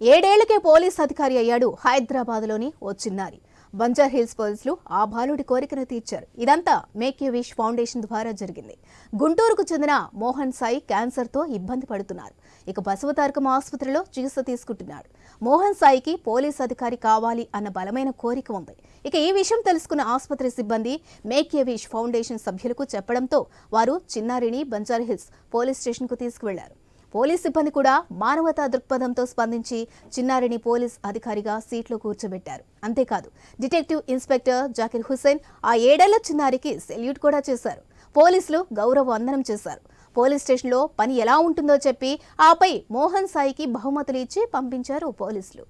ఏడేళ్ళకే police అధికారి అయ్యాడు హైదరాబాద్లోని ఓ చిన్నారి. బంజార్ హిల్స్ పోలీసులు ఆ బాలుడి కోరికను తీర్చారు. ఇదంతా మేక్ యూ విష్ ఫౌండేషన్ ద్వారా జరిగింది. గుంటూరుకు చెందిన మోహన్ సాయి క్యాన్సర్తో ఇబ్బంది పడుతున్నారు. ఇక బసవతారకం ఆసుపత్రిలో చికిత్స తీసుకుంటున్నాడు. మోహన్ సాయికి పోలీస్ అధికారి కావాలి అన్న బలమైన కోరిక ఉంది. ఇక ఈ విషయం తెలుసుకున్న ఆసుపత్రి సిబ్బంది మేక్ యూ విష్ ఫౌండేషన్ సభ్యులకు చెప్పడంతో వారు చిన్నారిని బంజార్ హిల్స్ పోలీస్ స్టేషన్కు తీసుకువెళ్ళారు. పోలీస్ సిబ్బంది కూడా మానవతా దృక్పథంతో స్పందించి చిన్నారిని పోలీస్ అధికారిగా సీట్లో కూర్చోబెట్టారు. అంతేకాదు డిటెక్టివ్ ఇన్స్పెక్టర్ జాకిర్ హుసేన్ ఆ ఏడేళ్ళ చిన్నారికి సెల్యూట్ కూడా చేశారు. పోలీసులు గౌరవ వందనం చేశారు. పోలీస్ స్టేషన్లో పని ఎలా ఉంటుందో చెప్పి ఆపై మోహన్ సాయికి బహుమతులు ఇచ్చి పంపించారు పోలీసులు.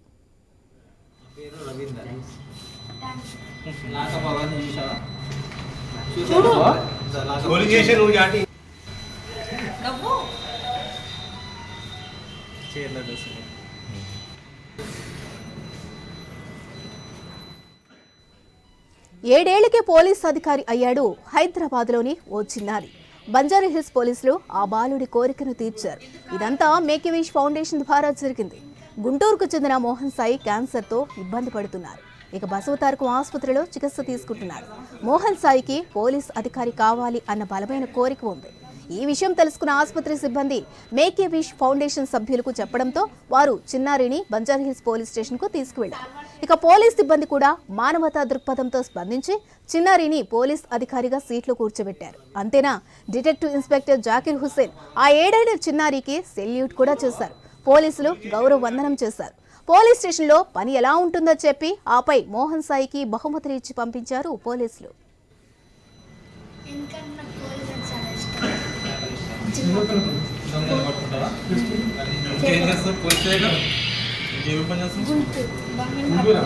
పేరు చీరలో చూసుకుని ఏడేళ్ళకే పోలీస్ అధికారి అయ్యాడు హైదరాబాద్లోని ఓ చిన్నారి. బంజారా హిల్స్ పోలీసులు ఆ బాలుడి కోరికను తీర్చారు. ఇదంతా మేక్ ఫౌండేషన్ ద్వారా జరిగింది. గుంటూరుకు చెందిన మోహన్ సాయి క్యాన్సర్తో ఇబ్బంది పడుతున్నారు. ఇక బసవతారకం ఆసుపత్రిలో చికిత్స తీసుకుంటున్నాడు. మోహన్ సాయికి పోలీస్ అధికారి కావాలి అన్న బలమైన కోరిక ఉంది. ఈ విషయం తెలుసుకున్న ఆసుపత్రి సిబ్బంది మేకే విష్ ఫౌండేషన్ సభ్యులకు చెప్పడంతో వారు చిన్నారిని బంజారా హిల్స్ పోలీస్ స్టేషన్కు తీసుకువెళ్ళారు ఇక పోలీస్ సిబ్బంది కూడా మానవతా దృక్పథంతో స్పందించి చిన్నారిని పోలీస్ అధికారిగా సీట్లో కూర్చోబెట్టారు. అంతేనా? డిటెక్టివ్ ఇన్స్పెక్టర్ జాకిర్ హుస్సేన్ ఆ ఏడేళ్ళ చిన్నారికి సెల్యూట్ కూడా చేశారు. పోలీసులు గౌరవ వందనం చేశారు. పోలీస్ స్టేషన్లో పని ఎలా ఉంటుందో చెప్పి ఆపై మోహన్ సాయికి బహుమతులు ఇచ్చి పంపించారు పోలీసులు. దొంగలు పట్టుకుంటావా ఇంకేం చేస్తావు పోలీస్ దగ్గర ఇంకేమి పని చేస్తావు గుంటూరు